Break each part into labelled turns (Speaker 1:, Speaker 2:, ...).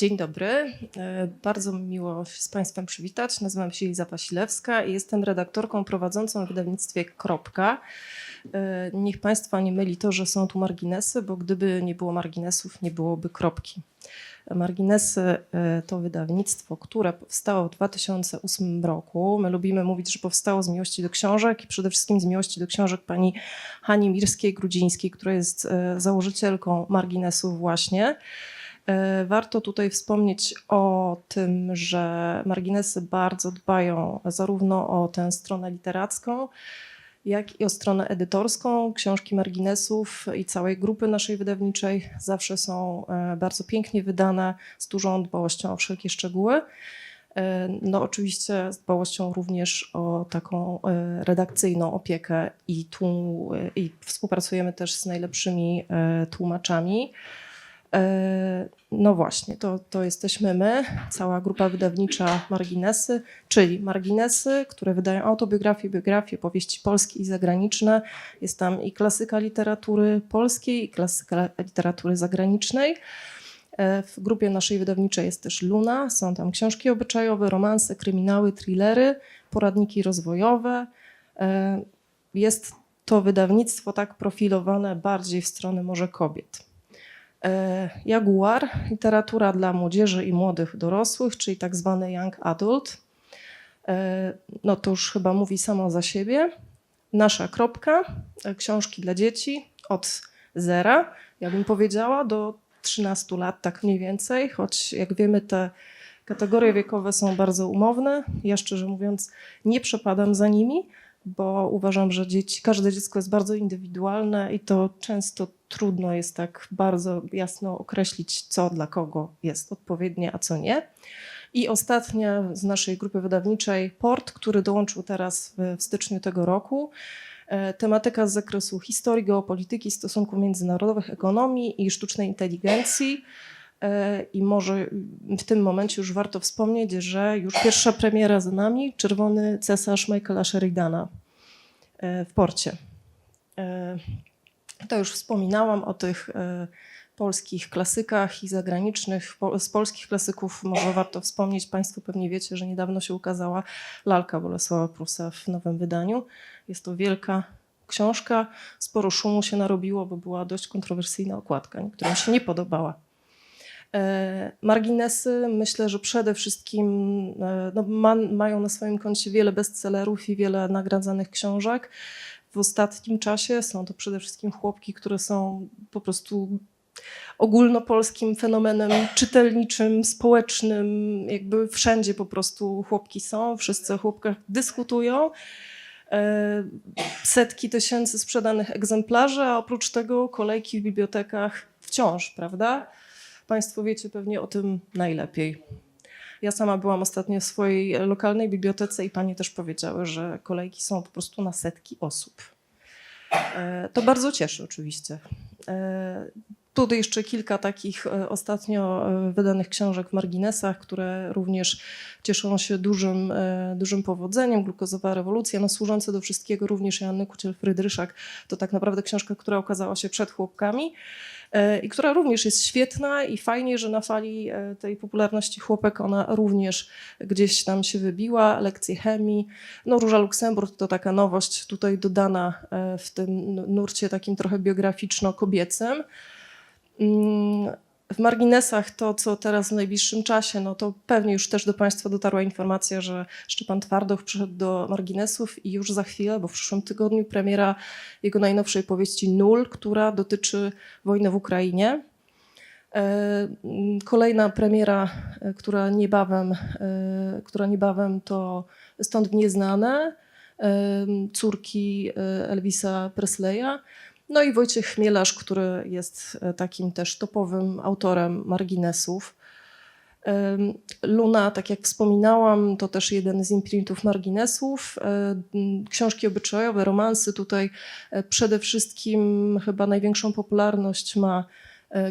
Speaker 1: Dzień dobry. E, Bardzo mi miło się z Państwem przywitać. Nazywam się Liza Wasilewska i jestem redaktorką prowadzącą w wydawnictwie Kropka. E, Niech Państwa nie myli to, że są tu marginesy, bo gdyby nie było marginesów, nie byłoby kropki. Marginesy e, to wydawnictwo, które powstało w 2008 roku. My lubimy mówić, że powstało z miłości do książek i przede wszystkim z miłości do książek pani Hani Mirskiej-Grudzińskiej, która jest założycielką marginesów właśnie. E, Warto tutaj wspomnieć o tym, że marginesy bardzo dbają zarówno o tę stronę literacką, jak i o stronę edytorską. Książki marginesów i całej grupy naszej wydawniczej zawsze są e, bardzo pięknie wydane, z dużą dbałością o wszelkie szczegóły. E, No, oczywiście z dbałością również o taką redakcyjną opiekę i, i współpracujemy też z najlepszymi tłumaczami. E, No właśnie, to, to jesteśmy my, cała grupa wydawnicza Marginesy, czyli Marginesy, które wydają autobiografie, biografie, powieści polskie i zagraniczne. Jest tam i klasyka literatury polskiej, i klasyka literatury zagranicznej. E, W grupie naszej wydawniczej jest też Luna, są tam książki obyczajowe, romanse, kryminały, thrillery, poradniki rozwojowe. E, Jest to wydawnictwo tak profilowane bardziej w stronę może kobiet. E, Jaguar, literatura dla młodzieży i młodych dorosłych, czyli tak zwany young adult. E, No to już chyba mówi samo za siebie. Nasza kropka, e, książki dla dzieci od zera, ja bym powiedziała, do 13 lat, tak mniej więcej, choć jak wiemy, te kategorie wiekowe są bardzo umowne. Ja szczerze mówiąc nie przepadam za nimi, bo uważam, że dzieci, każde dziecko jest bardzo indywidualne i to często trudno jest tak bardzo jasno określić, co dla kogo jest odpowiednie, a co nie. I ostatnia z naszej grupy wydawniczej, Port, który dołączył teraz w, styczniu tego roku. E, Tematyka z zakresu historii, geopolityki, stosunków międzynarodowych, ekonomii i sztucznej inteligencji. E, I może w tym momencie już warto wspomnieć, że już pierwsza premiera za nami, Czerwony Cesarz Michaela Sheridana e, w porcie. E, To już wspominałam o tych polskich klasykach i zagranicznych. Z polskich klasyków może warto wspomnieć, Państwo pewnie wiecie, że niedawno się ukazała Lalka Bolesława Prusa w nowym wydaniu. Jest to wielka książka. Sporo szumu się narobiło, bo była dość kontrowersyjna okładka. Niektórym się nie podobała. E, Marginesy myślę, że przede wszystkim e, no, ma, mają na swoim koncie wiele bestsellerów i wiele nagradzanych książek. W ostatnim czasie są to przede wszystkim chłopki, które są po prostu ogólnopolskim fenomenem czytelniczym, społecznym. Jakby wszędzie po prostu chłopki są, wszyscy o chłopkach dyskutują. E, Setki tysięcy sprzedanych egzemplarzy, a oprócz tego kolejki w bibliotekach wciąż, prawda? Państwo wiecie pewnie o tym najlepiej. Ja sama byłam ostatnio w swojej lokalnej bibliotece i panie też powiedziały, że kolejki są po prostu na setki osób. E, To bardzo cieszy oczywiście. E, Tutaj jeszcze kilka takich e, ostatnio wydanych książek w marginesach, które również cieszą się dużym, dużym powodzeniem. Glukozowa rewolucja, no służące do wszystkiego również Joanny Kuciel-Frydryszak. To tak naprawdę książka, która okazała się przed chłopkami i która również jest świetna i fajnie, że na fali e, tej popularności chłopek ona również gdzieś tam się wybiła. Lekcje chemii. No Róża Luksemburg to taka nowość tutaj dodana e, w tym nurcie takim trochę biograficzno-kobiecym. W marginesach to, co teraz w najbliższym czasie, no to pewnie już też do Państwa dotarła informacja, że Szczepan Twardoch przyszedł do marginesów i już za chwilę, bo w przyszłym tygodniu premiera jego najnowszej powieści Nul, która dotyczy wojny w Ukrainie. E, Kolejna premiera, e, która niebawem, e, która niebawem to Stąd w nieznane, córki Elvisa Presleya. No i Wojciech Chmielarz, który jest e, takim też topowym autorem marginesów. Luna, tak jak wspominałam, to też jeden z imprintów marginesów. E, Książki obyczajowe, romansy. Tutaj e, przede wszystkim chyba największą popularność ma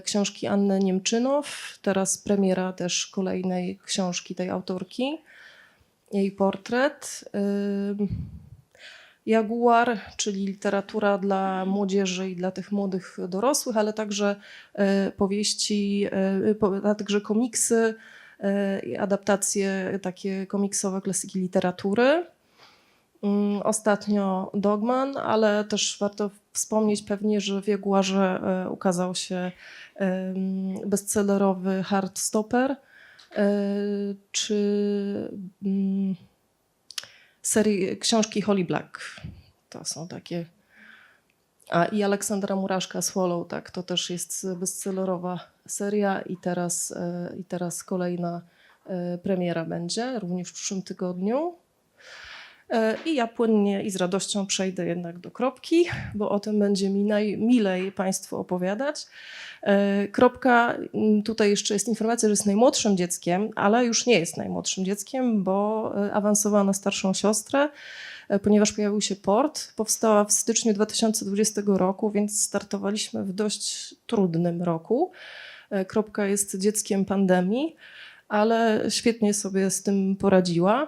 Speaker 1: książki Anny Niemczynow. Teraz premiera też kolejnej książki tej autorki. Jej portret. Jaguar, czyli literatura dla młodzieży i dla tych młodych dorosłych, ale także e, powieści, e, a także komiksy, e, adaptacje takie komiksowe klasyki literatury. Mm, Ostatnio Dogman, ale też warto wspomnieć pewnie, że w Jaguarze ukazał się bestsellerowy Hardstopper, czy mm, serii książki Holly Black. To są takie. A i Aleksandra Muraszka Swallow, tak, to też jest bestsellerowa seria i teraz, e, i teraz kolejna e, premiera będzie, również w przyszłym tygodniu. E, I ja płynnie i z radością przejdę jednak do kropki, bo o tym będzie mi najmilej Państwu opowiadać. E, Kropka, tutaj jeszcze jest informacja, że jest najmłodszym dzieckiem, ale już nie jest najmłodszym dzieckiem, bo e, awansowała na starszą siostrę, ponieważ pojawił się port. Powstała w styczniu 2020 roku, więc startowaliśmy w dość trudnym roku. Kropka jest dzieckiem pandemii, ale świetnie sobie z tym poradziła.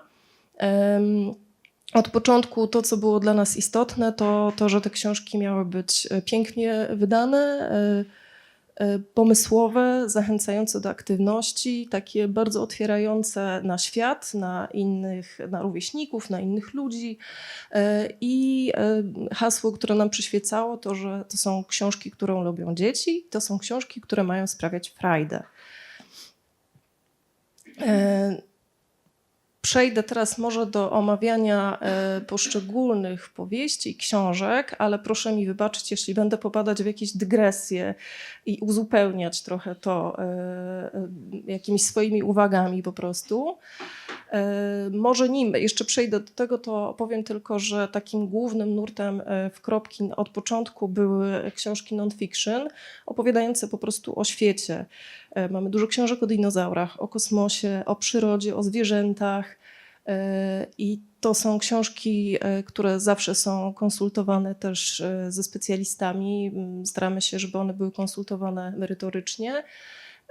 Speaker 1: Od początku to, co było dla nas istotne, to to, że te książki miały być e, pięknie wydane, e, e, pomysłowe, zachęcające do aktywności, takie bardzo otwierające na świat, na innych, na rówieśników, na innych ludzi. I hasło, które nam przyświecało, to, że to są książki, którą lubią dzieci, to są książki, które mają sprawiać frajdę. Przejdę teraz może do omawiania e, poszczególnych powieści i książek, ale proszę mi wybaczyć, jeśli będę popadać w jakieś dygresje i uzupełniać trochę to e, e, jakimiś swoimi uwagami po prostu. E, Może nim jeszcze przejdę do tego, to powiem tylko, że takim głównym nurtem e, w Kropki od początku były książki non-fiction, opowiadające po prostu o świecie. E, Mamy dużo książek o dinozaurach, o kosmosie, o przyrodzie, o zwierzętach. I to są książki, które zawsze są konsultowane też ze specjalistami. Staramy się, żeby one były konsultowane merytorycznie,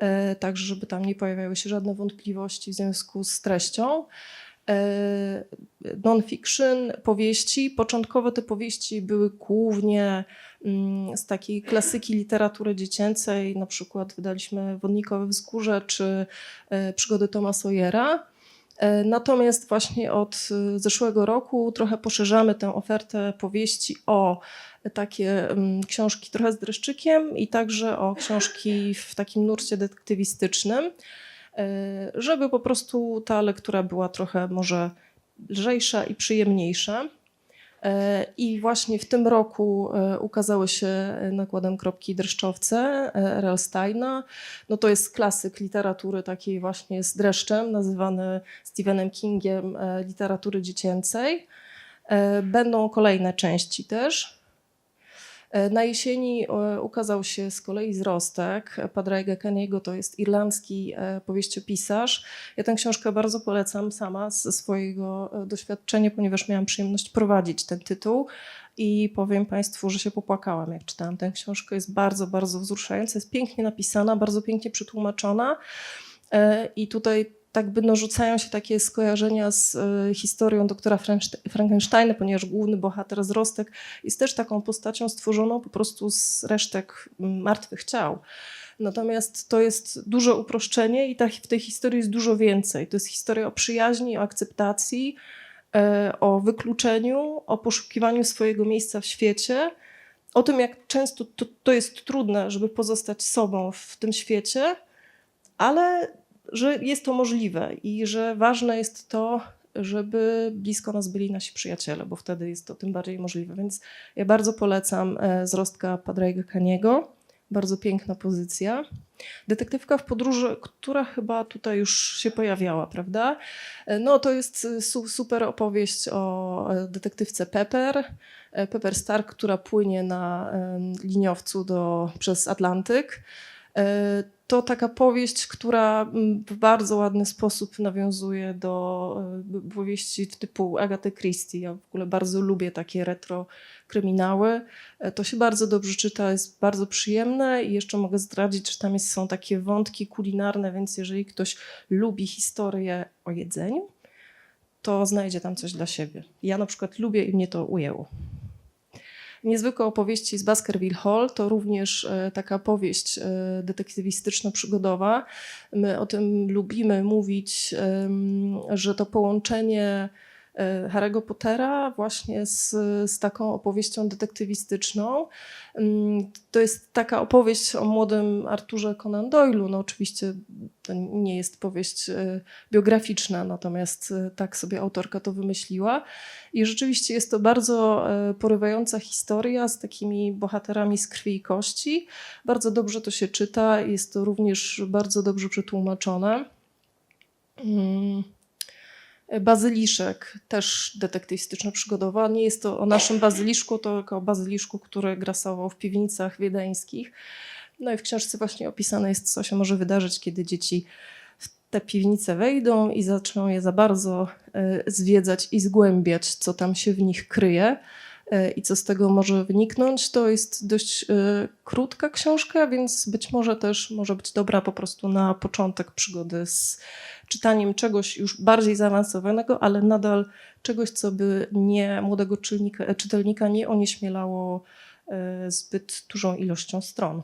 Speaker 1: e, tak żeby tam nie pojawiały się żadne wątpliwości w związku z treścią. E, Non-fiction, powieści. Początkowo te powieści były głównie mm, z takiej klasyki literatury dziecięcej, na przykład wydaliśmy Wodnikowe Wzgórze czy e, Przygody Toma Sawyera. E, Natomiast właśnie od e, zeszłego roku trochę poszerzamy tę ofertę powieści o takie mm, książki trochę z dreszczykiem i także o książki w takim nurcie detektywistycznym, e, żeby po prostu ta lektura była trochę może lżejsza i przyjemniejsza. I właśnie w tym roku e, ukazały się nakładem kropki dreszczowce e, R.L. Steina. No to jest klasyk literatury takiej właśnie z dreszczem, nazywany Stephenem Kingiem e, literatury dziecięcej. Będą kolejne części też. E, Na jesieni e, ukazał się z kolei Zrostek Padraiga Kaniego, to jest irlandzki e, powieściopisarz. Ja tę książkę bardzo polecam sama ze swojego doświadczenia, ponieważ miałam przyjemność prowadzić ten tytuł i powiem Państwu, że się popłakałam, jak czytałam tę książkę. Jest bardzo, bardzo wzruszająca, jest pięknie napisana, bardzo pięknie przetłumaczona i tutaj tak by no, rzucają się takie skojarzenia z e, historią doktora Frankenste- Frankensteina, ponieważ główny bohater Zrostek jest też taką postacią stworzoną po prostu z resztek martwych ciał. Natomiast to jest duże uproszczenie i ta, w tej historii jest dużo więcej. To jest historia o przyjaźni, o akceptacji, e, o wykluczeniu, o poszukiwaniu swojego miejsca w świecie, o tym, jak często to, to jest trudne, żeby pozostać sobą w tym świecie, ale że jest to możliwe i że ważne jest to, żeby blisko nas byli nasi przyjaciele, bo wtedy jest to tym bardziej możliwe. Więc ja bardzo polecam e, Zrostka Padraiga Kaniego. Bardzo piękna pozycja. Detektywka w podróży, która chyba tutaj już się pojawiała, prawda? E, No to jest e, su- super opowieść o detektywce Pepper. Pepper Stark, która płynie na liniowcu do, przez Atlantyk. E, To taka powieść, która mm, w bardzo ładny sposób nawiązuje do e, powieści typu Agaty Christie. Ja w ogóle bardzo lubię takie retro kryminały. E, To się bardzo dobrze czyta, jest bardzo przyjemne i jeszcze mogę zdradzić, że tam jest, są takie wątki kulinarne, więc jeżeli ktoś lubi historię o jedzeniu, to znajdzie tam coś dla siebie. Ja na przykład lubię i mnie to ujęło. Niezwykłe opowieści z Baskerville Hall to również e, taka powieść e, detektywistyczno-przygodowa. My o tym lubimy mówić, że to połączenie Harry'ego Pottera właśnie z, z taką opowieścią detektywistyczną. Mm, To jest taka opowieść o młodym Arturze Conan Doyle'u. No oczywiście to nie jest powieść e, biograficzna, natomiast e, tak sobie autorka to wymyśliła. I rzeczywiście jest to bardzo e, porywająca historia z takimi bohaterami z krwi i kości. Bardzo dobrze to się czyta, jest to również bardzo dobrze przetłumaczone. Mm. Bazyliszek, też detektywistyczno-przygodowa. Nie jest to o naszym bazyliszku, to tylko o bazyliszku, który grasował w piwnicach wiedeńskich. No i w książce właśnie opisane jest, co się może wydarzyć, kiedy dzieci w te piwnice wejdą i zaczną je za bardzo e, zwiedzać i zgłębiać, co tam się w nich kryje i co z tego może wyniknąć. To jest dość e, krótka książka, więc być może też może być dobra po prostu na początek przygody z czytaniem czegoś już bardziej zaawansowanego, ale nadal czegoś, co by nie młodego czytelnika, nie onieśmielało e, zbyt dużą ilością stron.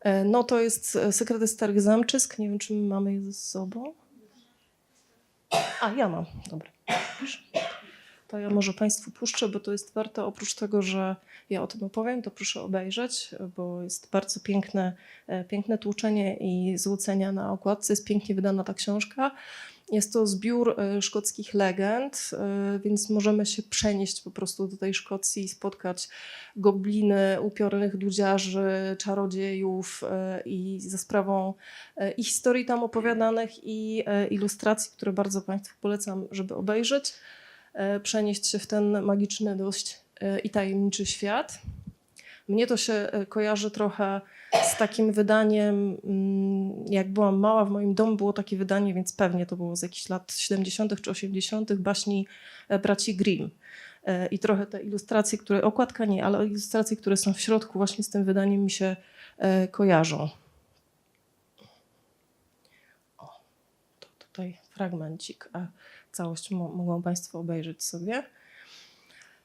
Speaker 1: E, No to jest e, Sekrety Starych Zamczysk. Nie wiem, czy my mamy je ze sobą. A, ja mam. Dobra. Proszę. To ja może Państwu puszczę, bo to jest warte. Oprócz tego, że ja o tym opowiem, to proszę obejrzeć, bo jest bardzo piękne, e, piękne tłuczenie i złocenia na okładce. Jest pięknie wydana ta książka. Jest to zbiór e, szkockich legend, e, więc możemy się przenieść po prostu do tej Szkocji i spotkać gobliny, upiornych dudziarzy, czarodziejów i za sprawą i historii tam opowiadanych i ilustracji, które bardzo Państwu polecam, żeby obejrzeć, przenieść się w ten magiczny dość e, i tajemniczy świat. Mnie to się e, kojarzy trochę z takim wydaniem, mm, jak byłam mała, w moim domu było takie wydanie, więc pewnie to było z jakichś lat 70. czy 80. baśni e, braci Grimm. E, I trochę te ilustracje, które, okładka nie, ale ilustracje, które są w środku właśnie z tym wydaniem mi się e, kojarzą. O, to tutaj fragmencik, a całość mo- mogą Państwo obejrzeć sobie.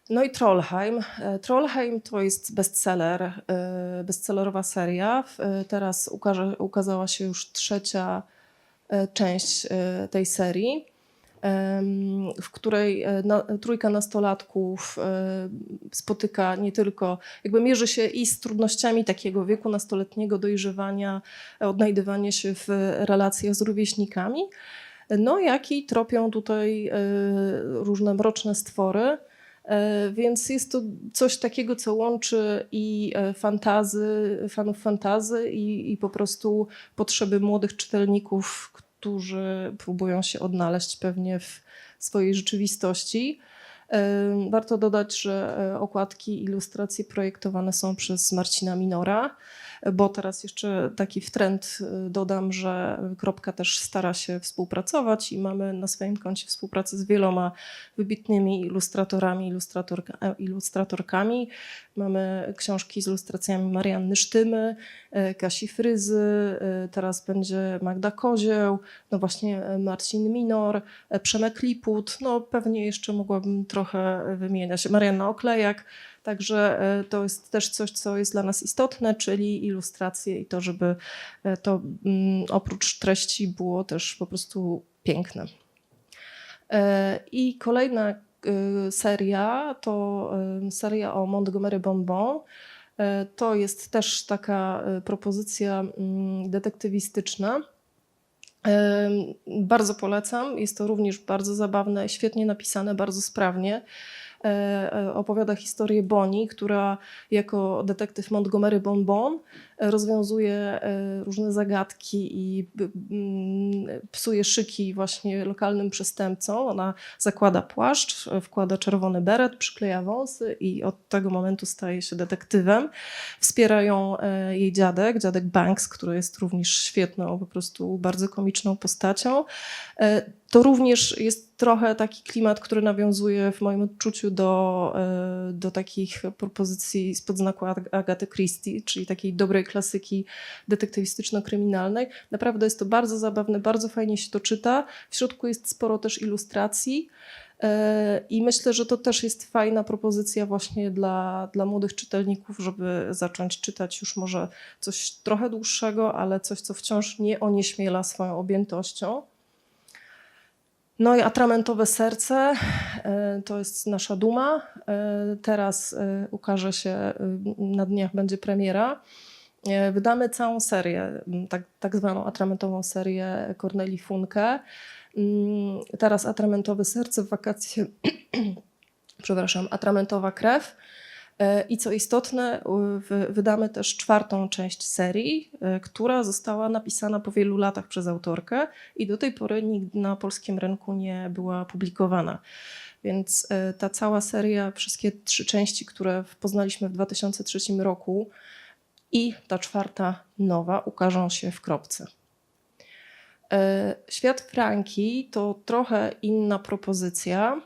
Speaker 1: No i Trollheim. E, Trollheim to jest bestseller, e, bestsellerowa seria. E, Teraz ukaże, ukazała się już trzecia część tej serii, w której trójka nastolatków spotyka nie tylko, jakby mierzy się i z trudnościami takiego wieku nastoletniego dojrzewania, odnajdywania się w relacjach z rówieśnikami, no jak i tropią tutaj e, różne mroczne stwory. E, Więc jest to coś takiego, co łączy i e, fantazy, fanów fantazy i, i po prostu potrzeby młodych czytelników, którzy próbują się odnaleźć pewnie w swojej rzeczywistości. E, Warto dodać, że e, okładki ilustracje projektowane są przez Marcina Minora, bo teraz jeszcze taki w trend e, dodam, że Kropka też stara się współpracować i mamy na swoim koncie współpracę z wieloma wybitnymi ilustratorami, ilustratorka, e, ilustratorkami. Mamy książki z ilustracjami Marianny Sztymy, e, Kasi Fryzy, e, teraz będzie Magda Kozieł, no właśnie e, Marcin Minor, Przemek Liput, no pewnie jeszcze mogłabym trochę wymieniać, Marianna Oklejak, Także to jest też coś, co jest dla nas istotne, czyli ilustracje i to, żeby to mm, oprócz treści było też po prostu piękne. I kolejna seria to e, seria o Montgomery Bonbon. E, To jest też taka propozycja mm, detektywistyczna. Bardzo polecam. Jest to również bardzo zabawne, świetnie napisane, bardzo sprawnie. E, e, Opowiada historię Bonnie, która jako detektyw Montgomery Bonbon e, rozwiązuje różne zagadki i mm, psuje szyki właśnie lokalnym przestępcom. Ona zakłada płaszcz, wkłada czerwony beret, przykleja wąsy i od tego momentu staje się detektywem. Wspiera ją jej dziadek, dziadek Banks, który jest również świetną, po prostu bardzo komiczną postacią. To również jest trochę taki klimat, który nawiązuje w moim odczuciu do, e, do takich propozycji spod znaku Ag- Agaty Christie, czyli takiej dobrej klasyki detektywistyczno-kryminalnej. Naprawdę jest to bardzo zabawne, bardzo fajnie się to czyta. W środku jest sporo też ilustracji. E, I myślę, że to też jest fajna propozycja właśnie dla, dla młodych czytelników, żeby zacząć czytać już może coś trochę dłuższego, ale coś, co wciąż nie onieśmiela swoją objętością. No i atramentowe serce e, to jest nasza duma. E, Teraz e, ukaże się, na dniach będzie premiera. Wydamy całą serię, tak, tak zwaną atramentową serię Corneli Funke. Mm, Teraz atramentowe serce w wakacje, przepraszam, atramentowa krew. E, I co istotne, wydamy też czwartą część serii, e, która została napisana po wielu latach przez autorkę i do tej pory nigdy na polskim rynku nie była publikowana. Więc e, ta cała seria, wszystkie trzy części, które poznaliśmy w 2003 roku i ta czwarta nowa ukażą się w kropce. Świat Franki to trochę inna propozycja.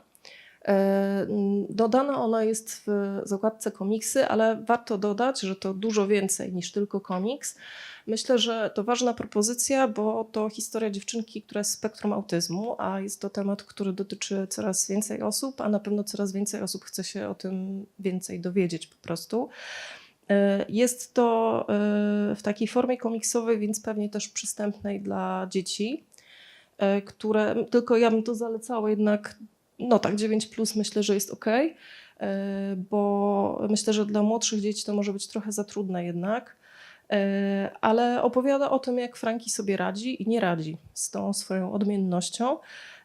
Speaker 1: E, Dodana ona jest w zakładce komiksy, ale warto dodać, że to dużo więcej niż tylko komiks. Myślę, że to ważna propozycja, bo to historia dziewczynki, która jest spektrum autyzmu, a jest to temat, który dotyczy coraz więcej osób, a na pewno coraz więcej osób chce się o tym więcej dowiedzieć po prostu. E, Jest to e, w takiej formie komiksowej, więc pewnie też przystępnej dla dzieci, które tylko ja bym to zalecała jednak, no tak, 9 plus myślę, że jest ok, bo myślę, że dla młodszych dzieci to może być trochę za trudne jednak. E, Ale opowiada o tym, jak Franki sobie radzi i nie radzi z tą swoją odmiennością.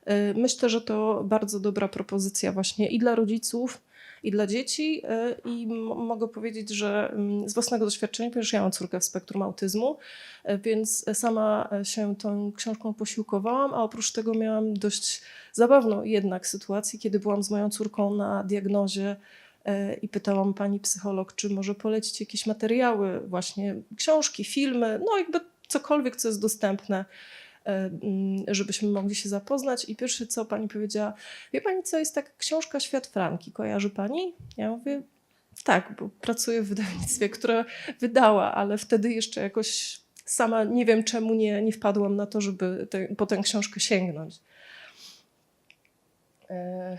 Speaker 1: E, Myślę, że to bardzo dobra propozycja właśnie i dla rodziców, i dla dzieci. e, I mogę powiedzieć, że mm, z własnego doświadczenia, ponieważ ja mam córkę w spektrum autyzmu, e, więc sama się tą książką posiłkowałam, a oprócz tego miałam dość zabawną jednak sytuację, kiedy byłam z moją córką na diagnozie e, i pytałam pani psycholog, czy może polecić jakieś materiały, właśnie książki, filmy, no jakby cokolwiek, co jest dostępne, żebyśmy mogli się zapoznać. I pierwsze co pani powiedziała, wie pani co, jest taka książka Świat Franki, kojarzy pani? Ja mówię, tak, bo pracuję w wydawnictwie, które wydała, ale wtedy jeszcze jakoś sama nie wiem czemu nie, nie wpadłam na to, żeby te, po tę książkę sięgnąć. E,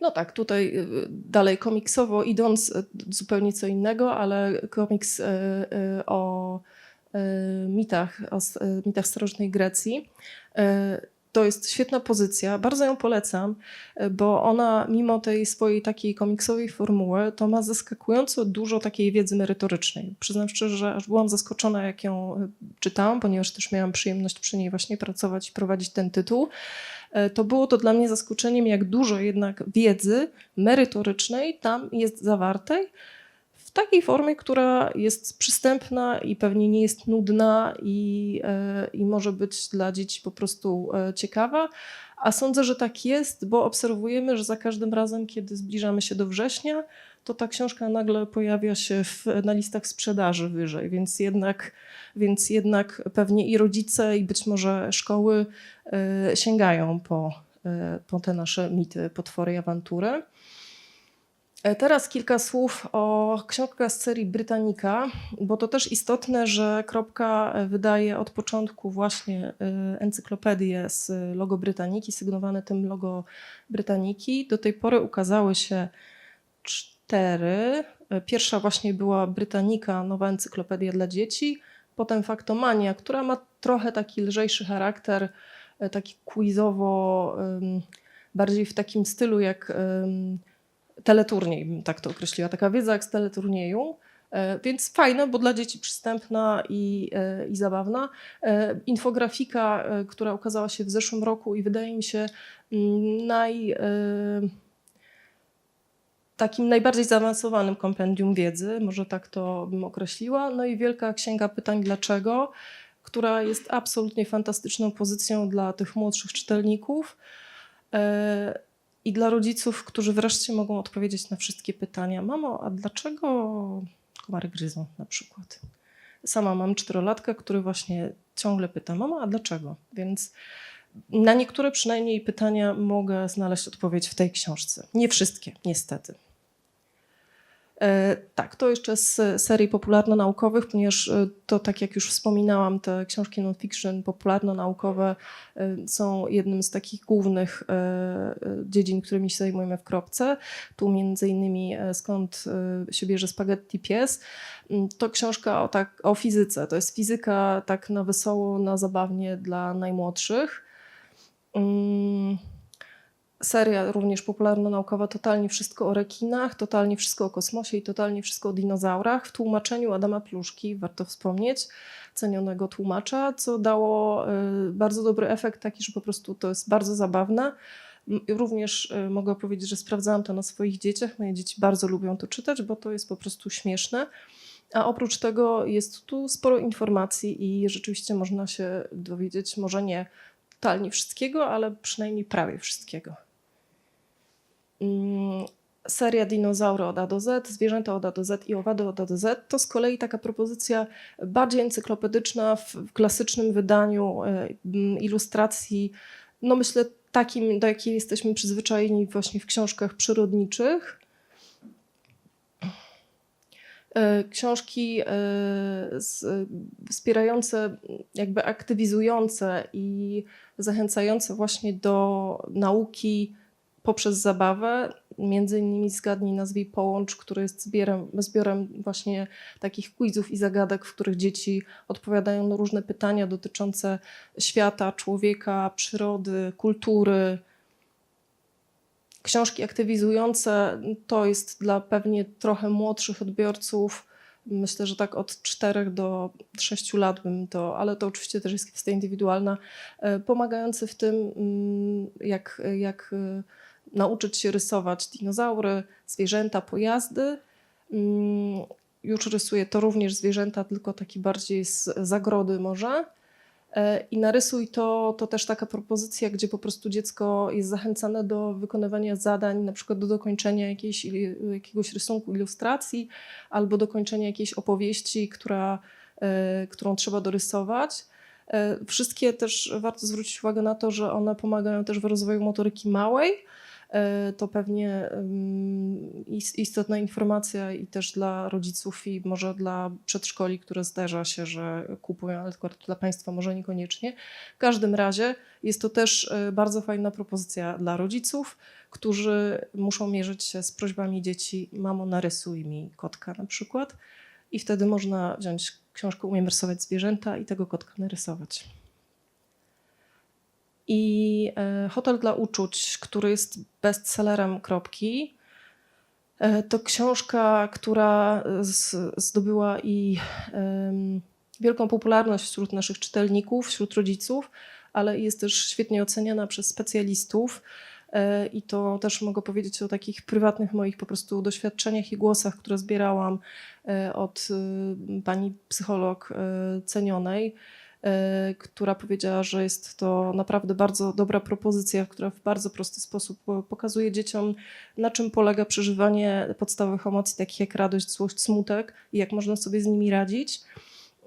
Speaker 1: No tak, tutaj y, dalej komiksowo idąc zupełnie co innego, ale komiks o mitach, o y, mitach starożytnej Grecji. Y, To jest świetna pozycja, bardzo ją polecam, bo ona mimo tej swojej takiej komiksowej formuły, to ma zaskakująco dużo takiej wiedzy merytorycznej. Przyznam szczerze, że aż byłam zaskoczona, jak ją czytałam, ponieważ też miałam przyjemność przy niej właśnie pracować i prowadzić ten tytuł e, to było to dla mnie zaskoczeniem, jak dużo jednak wiedzy merytorycznej tam jest zawartej takiej formie, która jest przystępna i pewnie nie jest nudna i, e, i może być dla dzieci po prostu e, ciekawa. A sądzę, że tak jest, bo obserwujemy, że za każdym razem, kiedy zbliżamy się do września, to ta książka nagle pojawia się w, na listach sprzedaży wyżej, więc jednak, więc jednak pewnie i rodzice, i być może szkoły e, sięgają po, po te nasze mity, potwory i awantury. E, Teraz kilka słów o książkach z serii Britannica, bo to też istotne, że Kropka e, wydaje od początku właśnie e, encyklopedię z logo Brytaniki, sygnowane tym logo Brytaniki. Do tej pory ukazały się cztery. Pierwsza właśnie była Brytanika, nowa encyklopedia dla dzieci. Potem Faktomania, która ma trochę taki lżejszy charakter, taki quizowo, bardziej w takim stylu jak teleturniej, bym tak to określiła. Taka wiedza jak z teleturnieju. E, Więc fajna, bo dla dzieci przystępna i, e, i zabawna. E, Infografika, która ukazała się w zeszłym roku i wydaje mi się mm, naj, takim najbardziej zaawansowanym kompendium wiedzy, może tak to bym określiła. No i Wielka Księga Pytań Dlaczego, która jest absolutnie fantastyczną pozycją dla tych młodszych czytelników i dla rodziców, którzy wreszcie mogą odpowiedzieć na wszystkie pytania. Mamo, a dlaczego komary gryzą na przykład? Sama mam czterolatkę, który właśnie ciągle pyta, mama, a dlaczego? Więc Na niektóre przynajmniej pytania mogę znaleźć odpowiedź w tej książce. Nie wszystkie, niestety. E, Tak, to jeszcze z serii popularno-naukowych, ponieważ e, to, tak jak już wspominałam, te książki non-fiction popularno-naukowe e, są jednym z takich głównych dziedzin, którymi się zajmujemy w Kropce. Tu między innymi skąd się bierze spaghetti pies. Mm, To książka o, tak, o fizyce. To jest fizyka tak na wesoło, na zabawnie dla najmłodszych. Mm, Seria również popularno-naukowa, totalnie wszystko o rekinach, totalnie wszystko o kosmosie i totalnie wszystko o dinozaurach w tłumaczeniu Adama Pluszki, warto wspomnieć, cenionego tłumacza, co dało y, bardzo dobry efekt taki, że po prostu to jest bardzo zabawne. Również y, mogę powiedzieć, że sprawdzałam to na swoich dzieciach. Moje dzieci bardzo lubią to czytać, bo to jest po prostu śmieszne. A oprócz tego jest tu sporo informacji i rzeczywiście można się dowiedzieć, może nie totalnie wszystkiego, ale przynajmniej prawie wszystkiego. Mm, Seria dinozaury od A do Z, zwierzęta od A do Z i owady od A do Z to z kolei taka propozycja bardziej encyklopedyczna w, w klasycznym wydaniu e, ilustracji, no myślę takim, do jakiej jesteśmy przyzwyczajeni właśnie w książkach przyrodniczych. E, Książki e, wspierające, jakby aktywizujące i zachęcające właśnie do nauki poprzez zabawę. Między innymi zgadnij, nazwij, połącz, który jest zbiorem, zbiorem właśnie takich quizów i zagadek, w których dzieci odpowiadają na różne pytania dotyczące świata, człowieka, przyrody, kultury. Książki aktywizujące to jest dla pewnie trochę młodszych odbiorców. Myślę, że tak od 4 do 6 lat bym to, ale to oczywiście też jest kwestia indywidualna, e, pomagający w tym, mm, jak, jak e, nauczyć się rysować dinozaury, zwierzęta, pojazdy. Mm, Już rysuję to również zwierzęta, tylko taki bardziej z zagrody może. E, I narysuj to, to też taka propozycja, gdzie po prostu dziecko jest zachęcane do wykonywania zadań, na przykład do dokończenia jakiejś, ili- jakiegoś rysunku, ilustracji, albo dokończenia jakiejś opowieści, która, e, którą trzeba dorysować. E, Wszystkie też warto zwrócić uwagę na to, że one pomagają też w rozwoju motoryki małej. E, To pewnie istotna informacja i też dla rodziców i może dla przedszkoli, które zdarza się, że kupują, ale tylko dla Państwa może niekoniecznie. W każdym razie jest to też e, bardzo fajna propozycja dla rodziców, którzy muszą mierzyć się z prośbami dzieci, mamo narysuj mi kotka na przykład i wtedy można wziąć książkę Umiem rysować zwierzęta i tego kotka narysować. I e, Hotel dla uczuć, który jest bestsellerem kropki, e, to książka, która z, zdobyła i wielką popularność wśród naszych czytelników, wśród rodziców, ale jest też świetnie oceniana przez specjalistów. E, I to też mogę powiedzieć o takich prywatnych moich po prostu doświadczeniach i głosach, które zbierałam e, od pani psycholog e, cenionej, e, która powiedziała, że jest to naprawdę bardzo dobra propozycja, która w bardzo prosty sposób po- pokazuje dzieciom, na czym polega przeżywanie podstawowych emocji, takich jak radość, złość, smutek i jak można sobie z nimi radzić.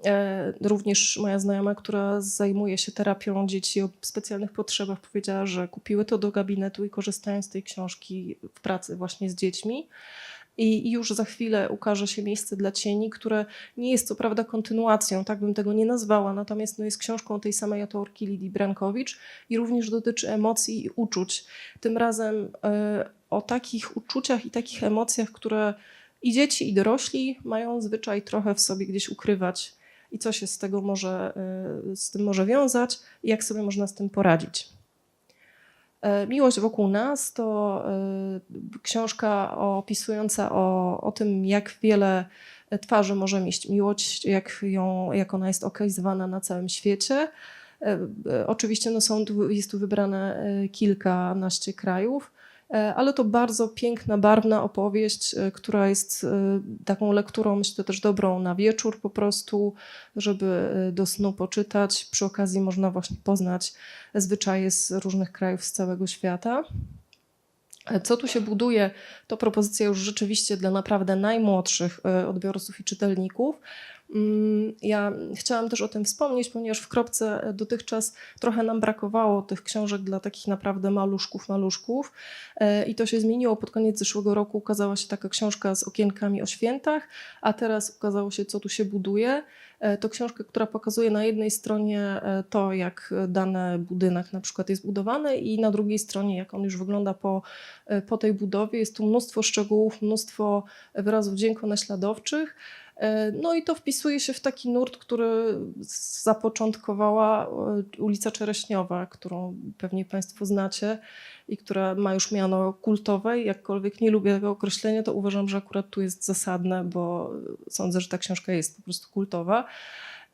Speaker 1: E, Również moja znajoma, która zajmuje się terapią dzieci o specjalnych potrzebach, powiedziała, że kupiły to do gabinetu i korzystają z tej książki w pracy właśnie z dziećmi. I już za chwilę ukaże się Miejsce dla cieni, które nie jest co prawda kontynuacją, tak bym tego nie nazwała, natomiast no jest książką tej samej autorki Lidii Brankowicz i również dotyczy emocji i uczuć. Tym razem e, o takich uczuciach i takich emocjach, które i dzieci, i dorośli mają zwyczaj trochę w sobie gdzieś ukrywać i co się z tego może, e, z tym może wiązać i jak sobie można z tym poradzić. E, Miłość wokół nas to e, książka opisująca o, o tym, jak wiele twarzy może mieć miłość, jak, ją, jak ona jest okazywana na całym świecie. E, e, Oczywiście no są jest tu wybrane e, kilkanaście krajów, e, ale to bardzo piękna, barwna opowieść, e, która jest e, taką lekturą, myślę, też dobrą na wieczór po prostu, żeby e, do snu poczytać. Przy okazji można właśnie poznać zwyczaje z różnych krajów z całego świata. E, Co tu się buduje, to propozycja już rzeczywiście dla naprawdę najmłodszych e, odbiorców i czytelników. Mm, Ja chciałam też o tym wspomnieć, ponieważ w Kropce dotychczas trochę nam brakowało tych książek dla takich naprawdę maluszków, maluszków. E, I to się zmieniło. Pod koniec zeszłego roku ukazała się taka książka z okienkami o świętach, a teraz ukazało się, co tu się buduje. E, To książka, która pokazuje na jednej stronie e, to, jak dany budynek na przykład jest budowany i na drugiej stronie, jak on już wygląda po, e, po tej budowie. Jest tu mnóstwo szczegółów, mnóstwo wyrazów dźwiękonaśladowczych. E, No i to wpisuje się w taki nurt, który zapoczątkowała e, ulica Czereśniowa, którą pewnie Państwo znacie i która ma już miano kultowe. Jakkolwiek nie lubię tego określenia, to uważam, że akurat tu jest zasadne, bo sądzę, że ta książka jest po prostu kultowa.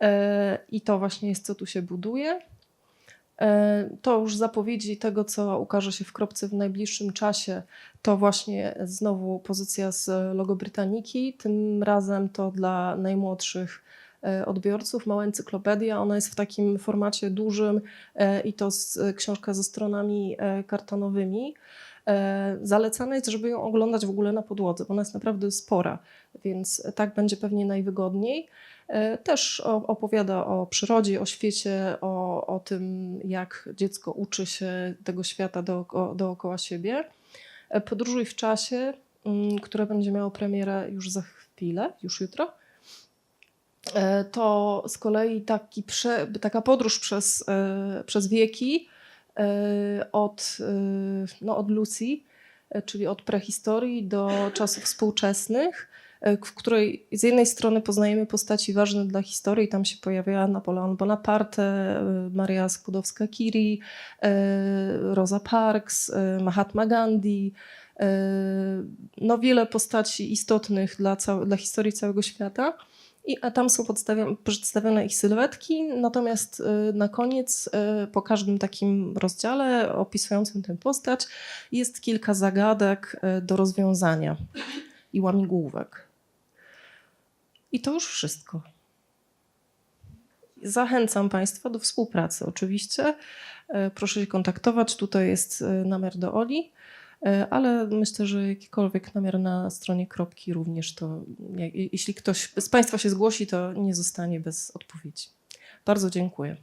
Speaker 1: E, I to właśnie jest, co tu się buduje. E, To już zapowiedzi tego, co ukaże się w kropce w najbliższym czasie, to właśnie znowu pozycja z logo Britaniki. Tym razem to dla najmłodszych e, odbiorców, mała encyklopedia. Ona jest w takim formacie dużym e, i to z, książka ze stronami kartonowymi. Zalecane jest, żeby ją oglądać w ogóle na podłodze, bo ona jest naprawdę spora, więc tak będzie pewnie najwygodniej. E, Też opowiada o przyrodzie, o świecie, o, o tym, jak dziecko uczy się tego świata dooko, dookoła siebie. E, Podróżuj w czasie, mm, które będzie miało premierę już za chwilę, już jutro. E, To z kolei taki prze, taka podróż przez, przez wieki od, no, od Lucy, czyli od prehistorii do czasów współczesnych, w której z jednej strony poznajemy postaci ważne dla historii, tam się pojawia Napoleon Bonaparte, e, Maria Skłodowska-Curie, e, Rosa Parks, e, Mahatma Gandhi, e, no wiele postaci istotnych dla, dla historii całego świata. I, a tam są przedstawione ich sylwetki, natomiast na koniec, po każdym takim rozdziale opisującym tę postać, jest kilka zagadek do rozwiązania i łamigłówek. I to już wszystko. Zachęcam Państwa do współpracy, oczywiście. Y, Proszę się kontaktować. Tutaj jest y, numer do Oli. E, ale myślę, że jakikolwiek namiar na stronie kropki również to, je- jeśli ktoś z Państwa się zgłosi, to nie zostanie bez odpowiedzi. Bardzo dziękuję.